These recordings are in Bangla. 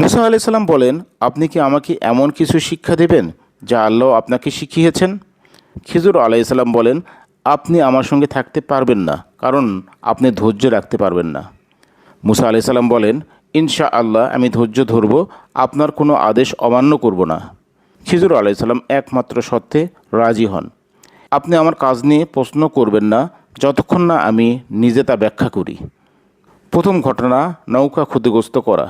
মুসা আলাইসাল্লাম বলেন, আপনি কি আমাকে এমন কিছু শিক্ষা দেবেন যা আল্লাহ আপনাকে শিখিয়েছেন? খিজুর আলাইসাল্লাম বলেন, আপনি আমার সঙ্গে থাকতে পারবেন না, কারণ আপনি ধৈর্য রাখতে পারবেন না। মুসা আলাইসাল্লাম বলেন ইনশা আল্লাহ আমি ধৈর্য ধরব, আপনার কোনো আদেশ অমান্য করব না। খিজুর আলাইসাল্লাম একমাত্র সত্ত্বে রাজি হন। আপনি আমার কাজ নিয়ে প্রশ্ন করবেন না, যতক্ষণ না আমি নিজে তা ব্যাখ্যা করি। প্রথম ঘটনা, নৌকা ক্ষতিগ্রস্ত করা।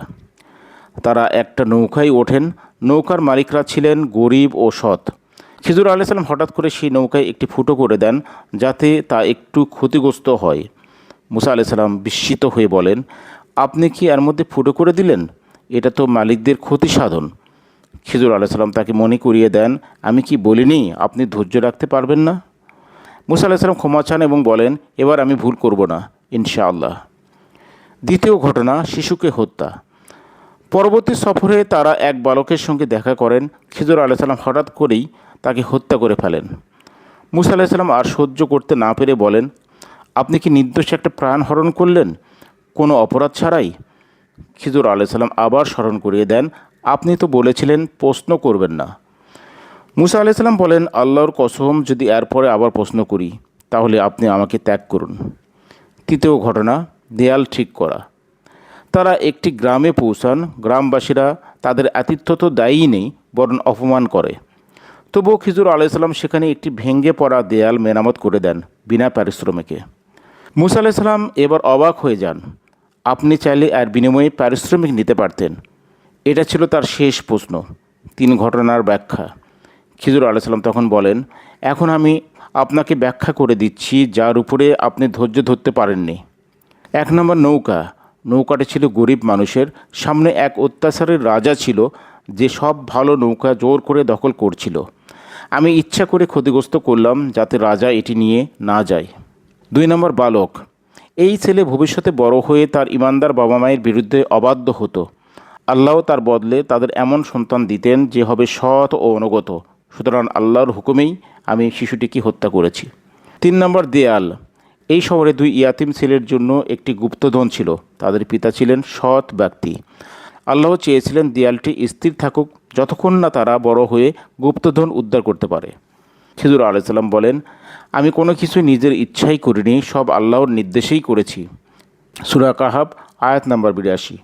তারা একটা নৌকায় ওঠেন। নৌকার মালিকরা ছিলেন গরিব ও সৎ। খিজুর আলাইসাল্লাম হঠাৎ করে সেই নৌকায় একটি ফুটো করে দেন যাতে তা একটু ক্ষতিগ্রস্ত হয়। মুসা আলাইসাল্লাম বিস্মিত হয়ে বলেন, আপনি কি এর মধ্যে ফুটো করে দিলেন? এটা তো মালিকদের ক্ষতি সাধন। খিজুর আলাইসাল্লাম তাকে মনে করিয়ে দেন, আমি কি বলিনি? আপনি ধৈর্য রাখতে পারবেন না? মুসা আলাইসাল্লাম ক্ষমা চান এবং বলেন, এবার আমি ভুল করব না, ইনশাআল্লাহ। দ্বিতীয় ঘটনা, শিশুকে হত্যা। পরবর্তী সফরে তারা এক বালকের সঙ্গে দেখা করেন। খিজুর আলাইসাল্লাম হঠাৎ করেই তাকে হত্যা করে ফেলেন। মুসা আলাইসাল্লাম আর সহ্য করতে না পেরে বলেন, আপনি কি নির্দোষ একটা প্রাণ হরণ করলেন? কোনো অপরাধ ছাড়াই? খিজুর আলাইসাল্লাম আবার স্মরণ করিয়ে দেন, আপনি তো বলেছিলেন প্রশ্ন করবেন না। মুসা আলাইসাল্লাম বলেন, আল্লাহর কসম, যদি এরপরে আবার প্রশ্ন করি, তাহলে আপনি আমাকে ত্যাগ করুন। তৃতীয় ঘটনা, দেয়াল ঠিক করা। তারা একটি গ্রামে পৌঁছান, গ্রামবাসীরা তাদের আতিথ্য তো দায়ী নেই, বরং অপমান করে। তবুও খিজুর আলাইসাল্লাম সেখানে একটি ভেঙে পড়া দেয়াল মেরামত করে দেন বিনা পারিশ্রমিকে। মুসা আলাইসাল্লাম এবার অবাক হয়ে যান। আপনি চাইলে আর বিনিময়ে পারিশ্রমিক নিতে পারতেন। এটা ছিল তার শেষ প্রশ্ন, তিন ঘটনার ব্যাখ্যা। খিজুর আলাইসাল্লাম তখন বলেন, এখন আমি আপনাকে ব্যাখ্যা করে দিচ্ছি, যার উপরে আপনি ধৈর্য ধরতে পারেননি। এক নম্বর নৌকা নৌকাটি ছিল গরিব মানুষের। সামনে এক অত্যাচারের রাজা ছিল, যে সব ভালো নৌকা জোর করে দখল করছিল। আমি ইচ্ছা করে ক্ষতিগ্রস্ত করলাম, যাতে রাজা এটি নিয়ে না যায়। দুই নম্বর বালক। এই ছেলে ভবিষ্যতে বড় হয়ে তার ইমানদার বাবা মায়ের বিরুদ্ধে অবাধ্য হতো। আল্লাহ তার বদলে তাদের এমন সন্তান দিতেন, যে হবে সৎ ও অনুগত। সুতরাং আল্লাহর হুকুমেই আমি শিশুটিকে হত্যা করেছি। তিন নম্বর দেয়াল। এই শহরে দুই ইয়াতিম ছেলের জন্য একটি গুপ্তধন ছিল। তাদের পিতা ছিলেন সৎ ব্যক্তি। আল্লাহ চেয়েছিলেন দেয়ালটি স্থির থাকুক, যতক্ষণ না তারা বড় হয়ে গুপ্তধন উদ্ধার করতে পারে। খিজুর আলাইসাল্লাম বলেন, আমি কোনো কিছু নিজের ইচ্ছাই করিনি, সব আল্লাহর নির্দেশেই করেছি। সুরা কাহাব, আয়াত নাম্বার বিরাশি।